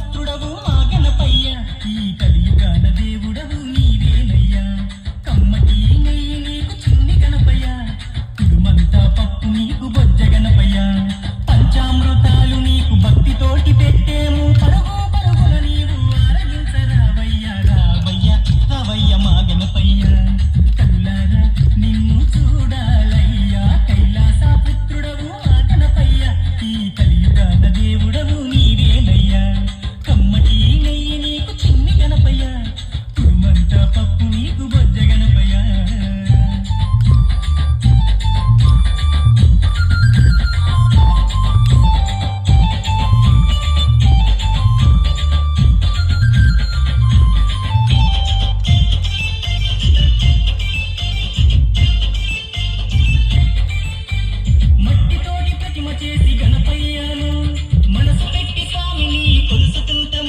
పుత్రుడవు మా గణపయ్య. ఈ కలియుగాన దేవుడవు. Ito